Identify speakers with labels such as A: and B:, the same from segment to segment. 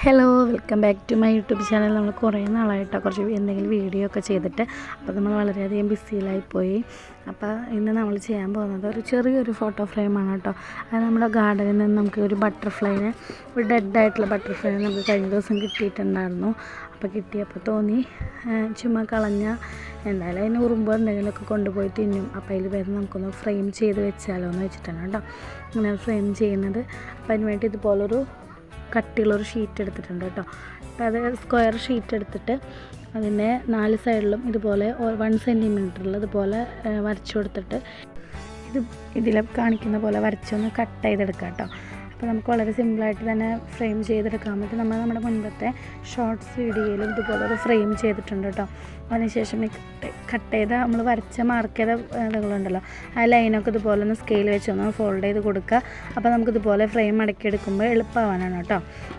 A: Hello welcome back to my YouTube channel. നമ്മൾ കുറേ നാളായിട്ടോ കുറച്ച് എന്തെങ്കിലും വീഡിയോ ഒക്കെ ചെയ്തിട്ട് അപ്പോൾ നമ്മൾ വളരെയധികം ബിസിയിലായിപ്പോയി അപ്പോൾ ഇന്ന് നമ്മൾ ചെയ്യാൻ പോകുന്നത് ഒരു ചെറിയൊരു ഫോട്ടോ ഫ്രെയിമാണ് കേട്ടോ. അത് നമ്മുടെ ഗാർഡനിൽ നിന്ന് നമുക്ക് ഒരു ബട്ടർഫ്ലൈനെ ഒരു ഡെഡായിട്ടുള്ള ബട്ടർഫ്ലൈനെ നമുക്ക് കഴിഞ്ഞ ദിവസം കിട്ടിയിട്ടുണ്ടായിരുന്നു. അപ്പോൾ കിട്ടിയപ്പോൾ തോന്നി ചുമ്മാ കളഞ്ഞ എന്തായാലും അതിന് ഉറുമ്പ് എന്തെങ്കിലുമൊക്കെ കൊണ്ടുപോയി തിന്നും. അപ്പോൾ അതിൽ വരുന്ന നമുക്കൊന്ന് ഫ്രെയിം ചെയ്ത് വെച്ചാലോ എന്ന് വെച്ചിട്ടാണ് കേട്ടോ. അങ്ങനെ ഫ്രെയിം ചെയ്യുന്നത്. അപ്പോൾ അതിന് വേണ്ടി ഇതുപോലൊരു കട്ടിയുള്ളൊരു ഷീറ്റ് എടുത്തിട്ടുണ്ട് കേട്ടോ. അത് സ്ക്വയർ ഷീറ്റ് എടുത്തിട്ട് അതിനെ നാല് സൈഡിലും ഇതുപോലെ വൺ സെന്റിമീറ്ററിൽ ഇതുപോലെ വരച്ചു കൊടുത്തിട്ട് ഇത് ഇതിൽ കാണിക്കുന്ന പോലെ വരച്ചൊന്ന് കട്ട് ചെയ്തെടുക്കാം കേട്ടോ. അപ്പോൾ നമുക്ക് വളരെ സിമ്പിളായിട്ട് തന്നെ ഫ്രെയിം ചെയ്തെടുക്കാൻ പറ്റും. നമ്മൾ നമ്മുടെ മുൻപത്തെ ഷോർട്ട്സ് വീഡിയോയിലും ഇതുപോലെ ഒരു ഫ്രെയിം ചെയ്തിട്ടുണ്ട് കേട്ടോ അതിനുശേഷം കട്ട് ചെയ്ത നമ്മൾ വരച്ച മാർക്ക് ചെയ്ത ഇതുകളുണ്ടല്ലോ. ആ ലൈനൊക്കെ ഇതുപോലെ ഒന്ന് സ്കെയിൽ വെച്ച് ഒന്ന് ഫോൾഡ് ചെയ്ത് കൊടുക്കുക. അപ്പോൾ നമുക്ക് ഇതുപോലെ ഫ്രെയിം മടക്കിയെടുക്കുമ്പോൾ എളുപ്പമാവാനാണ് കേട്ടോ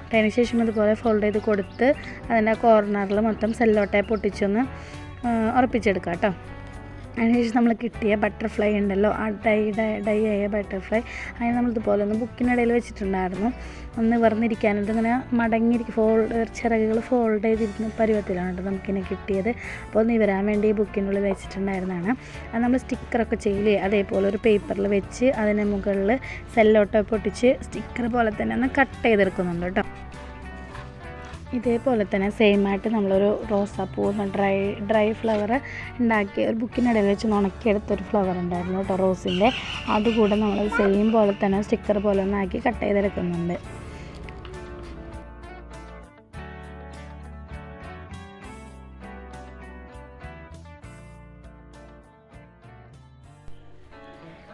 A: അതിന് ശേഷം ഇതുപോലെ ഫോൾഡ് ചെയ്ത് കൊടുത്ത് അതിന്റെ കോർണറിൽ മൊത്തം സെല്ലോ ആ, ഉറപ്പിച്ചെടുക്കുക കേട്ടോ അതിനുശേഷം നമ്മൾ കിട്ടിയ ബട്ടർഫ്ലൈ ഉണ്ടല്ലോ ആ ഡൈ ഡൈ ഡൈ ആയ ബട്ടർഫ്ലൈ അതിന് നമ്മൾ ഇതുപോലെ ഒന്ന് ബുക്കിനിടയിൽ വെച്ചിട്ടുണ്ടായിരുന്നു. ഒന്ന് നിവർന്നിരിക്കാനായിട്ട് ഇങ്ങനെ മടങ്ങിയിരിക്കും ഫോൾഡ് ചിറകുകൾ ഫോൾഡ് ചെയ്തിരുന്ന പരുവത്തിലാണ് കേട്ടോ നമുക്കിനെ കിട്ടിയത്. അപ്പോൾ ഒന്ന് വരാൻ വേണ്ടി ബുക്കിനുള്ളിൽ വെച്ചിട്ടുണ്ടായിരുന്നതാണ്. അത് നമ്മൾ സ്റ്റിക്കറൊക്കെ ചെയ്യില്ലേ അതേപോലെ ഒരു പേപ്പറിൽ വെച്ച് അതിന് മുകളിൽ സെല്ലോട്ടോ പൊട്ടിച്ച് സ്റ്റിക്കർ പോലെ തന്നെ ഒന്ന് കട്ട് ചെയ്തെടുക്കുന്നുണ്ട് കേട്ടോ. ഇതേപോലെ തന്നെ സെയിം ആയിട്ട് നമ്മളൊരു റോസാപ്പൂ ഡ്രൈ ഡ്രൈ ഫ്ലവർ ഉണ്ടാക്കി ഒരു ബുക്കിനിടയിൽ വെച്ച് ഉണക്കിയെടുത്തൊരു ഫ്ലവർ ഉണ്ടായിരുന്നു കേട്ടോ റോസിന്റെ. അതുകൂടെ നമ്മൾ സെയിം പോലെ തന്നെ സ്റ്റിക്കർ പോലെ ഒന്ന് ആക്കി കട്ട് ചെയ്തെടുക്കുന്നുണ്ട്.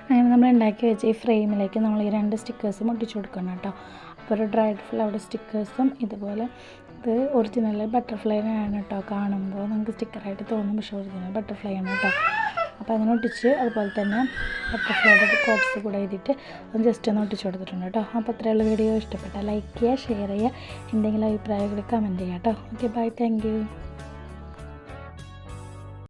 A: അങ്ങനെ നമ്മൾ ഉണ്ടാക്കി വെച്ച ഈ ഫ്രെയിമിലേക്ക് നമ്മൾ ഈ രണ്ട് സ്റ്റിക്കേഴ്സ് ഒട്ടിച്ചു കൊടുക്കണം കേട്ടോ. ഒരു ഡ്രൈഡ് ഫ്ലവർ സ്റ്റിക്കേഴ്സും ഇതുപോലെ ഇത് ഒറിജിനൽ ബട്ടർഫ്ലൈ ആണ് കേട്ടോ കാണുമ്പോൾ നമുക്ക് സ്റ്റിക്കറായിട്ട് തോന്നും പക്ഷേ ഒറിജിനൽ ബട്ടർഫ്ലൈ ആണ് കേട്ടോ അപ്പോൾ അങ്ങനെ ഒട്ടിച്ച് അതുപോലെ തന്നെ ബട്ടർഫ്ലൈയുടെ കോട്ട്സ് കൂടെ എഴുതിയിട്ട് ഒന്ന് ജസ്റ്റ് ഒന്ന് ഒട്ടിച്ച് കൊടുത്തിട്ടുണ്ട് കേട്ടോ അപ്പോൾ അത്രയുള്ള വീഡിയോ ഇഷ്ടപ്പെട്ടാൽ ലൈക്ക് ചെയ്യുക ഷെയർ ചെയ്യുക. എന്തെങ്കിലും അഭിപ്രായങ്ങൾ കമന്റ് ചെയ്യുക കേട്ടോ ഓക്കെ ബൈ താങ്ക്